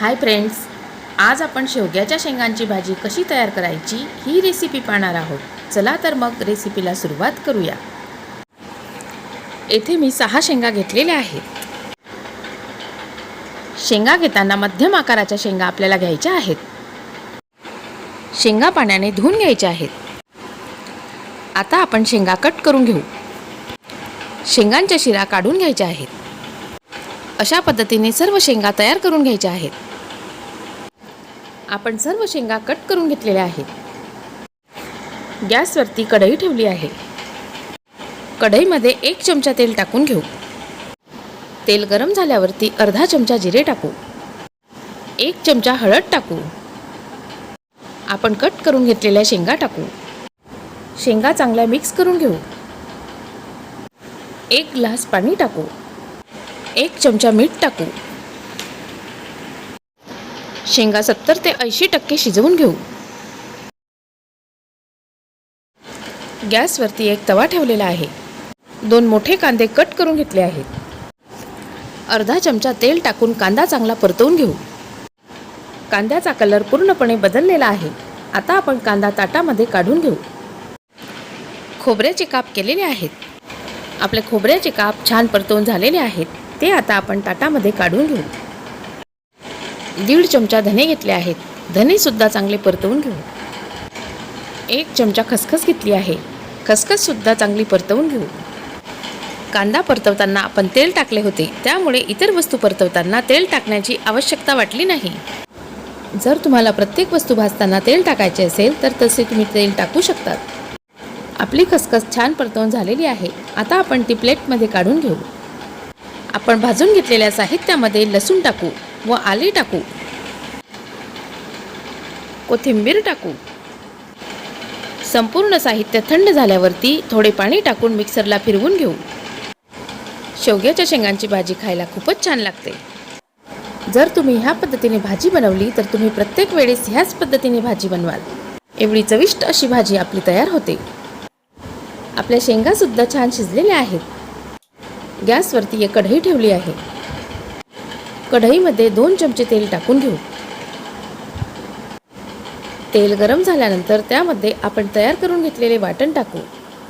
Hi friends आज आपण शेवग्याच्या शेंगांची भाजी कशी तयार करायची ही रेसिपी पाहणार आहोत. चला तर मग रेसिपीला सुरुवात करूया. येथे मी सहा शेंगा घेतलेल्या आहेत. शेंगा घेताना मध्यम आकाराच्या शेंगा आपल्याला घ्यायच्या आहेत. शेंगा पाण्याने धुवून घ्यायच्या आहेत. आता आपण शेंगा कट करून घेऊ. शेंगांच्या शिरा काढून घ्यायच्या आहेत. अशा पद्धतीने सर्व शेंगा तयार करून घ्यायच्या आहेत. आपण सर्व शेंगा कट करून घेतलेल्या आहेत. गॅसवरती कढई ठेवली आहे. कढईमध्ये एक चमचा तेल टाकून घेऊ. तेल गरम झाल्यावरती अर्धा चमचा जिरे टाकू. एक चमचा हळद टाकू. आपण कट करून घेतलेल्या शेंगा टाकू. शेंगा चांगल्या मिक्स करून घेऊ. एक ग्लास पाणी टाकू. एक चमचा मीठ टाकू. शेंगा सत्तर ते ऐंशी टक्के शिजवून घेऊ. गॅसवरती एक तवा ठेवलेला आहे. दोन मोठे कांदे कट करून घेतले आहेत. अर्धा चमचा तेल टाकून कांदा चांगला परतवून घेऊ. कांद्याचा कलर पूर्णपणे बदललेला आहे. आता आपण कांदा ताटामध्ये काढून घेऊ. खोबऱ्याचे काप केलेले आहेत. आपले खोबऱ्याचे काप छान परतवून झालेले आहेत. ते आता आपण ताटामध्ये काढून घेऊ. दीड चमचा धने घेतले आहेत. धनेसुद्धा चांगले परतवून घेऊ. एक चमचा खसखस घेतली आहे. खसखससुद्धा चांगली परतवून घेऊ. कांदा परतवताना आपण तेल टाकले होते. त्यामुळे इतर वस्तू परतवताना तेल टाकण्याची आवश्यकता वाटली नाही. जर तुम्हाला प्रत्येक वस्तू भाजताना तेल टाकायचे असेल तर तसे तुम्ही तेल टाकू शकतात आपली खसखस छान परतवून झालेली आहे. आता आपण ती प्लेटमध्ये काढून घेऊ. आपण भाजून घेतलेल्या साहित्यामध्ये लसूण टाकू. व आले टाकू. कोथिंबीर टाकू. संपूर्ण साहित्य थंड झाल्यावरती थोडे पाणी टाकून मिक्सरला फिरवून घेऊ. शेवग्याच्या शेंगांची भाजी खायला खूपच छान लागते. जर तुम्ही ह्या पद्धतीने भाजी बनवली तर तुम्ही प्रत्येक वेळेस ह्याच पद्धतीने भाजी बनवाल. एवढी चविष्ट अशी भाजी आपली तयार होते. आपल्या शेंगासुद्धा छान शिजलेल्या आहेत. गॅसवरती एक कढई ठेवली आहे. कढईमध्ये दोन चमचे तेल टाकून घेऊ. तेल गरम झाल्यानंतर त्यामध्ये आपण तयार करून घेतलेले वाटण टाकू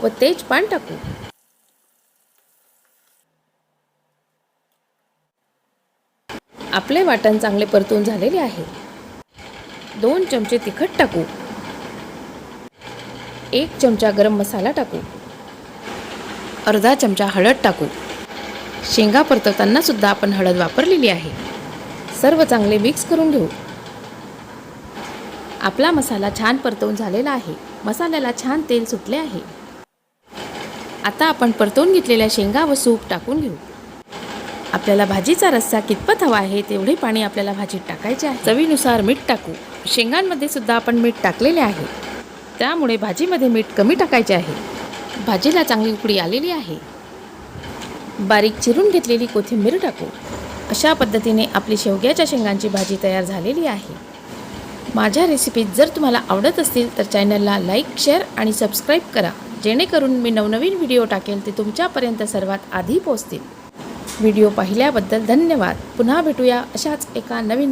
व तेज पान टाकू. आपले वाटण चांगले परतून झालेले आहे. दोन चमचे तिखट टाकू. एक चमचा गरम मसाला टाकू. अर्धा चमचा हळद टाकू. शेंगा परतवताना सुद्धा आपण हळद वापरलेली आहे. सर्व चांगले मिक्स करून घेऊ. आपला मसाला छान परतवून झालेला आहे. मसाल्याला छान तेल सुटले आहे. आता आपण परतवून घेतलेल्या शेंगा व सूप टाकून घेऊ. आपल्याला भाजीचा रस्सा कितपत हवा आहे तेवढे पाणी आपल्याला भाजीत टाकायचे आहे. चवीनुसार मीठ टाकू. शेंगांमध्ये सुद्धा आपण मीठ टाकलेले आहे. त्यामुळे भाजीमध्ये मीठ कमी टाकायचे आहे. भाजीला चांगली उकडी आलेली आहे. बारीक चिरून घेतलेली कोथिंबीर टाकू. अशा पद्धतीने आपली शेवग्याच्या शेंगांची भाजी तयार झालेली आहे. माझ्या रेसिपीज जर तुम्हाला आवडत असतील तर चॅनलला लाईक शेअर आणि सबस्क्राईब करा. जेणेकरून मी नवनवीन व्हिडिओ टाकेल ते तुमच्यापर्यंत सर्वात आधी पोहोचतील. व्हिडिओ पाहिल्याबद्दल धन्यवाद. पुन्हा भेटूया अशाच एका नवीन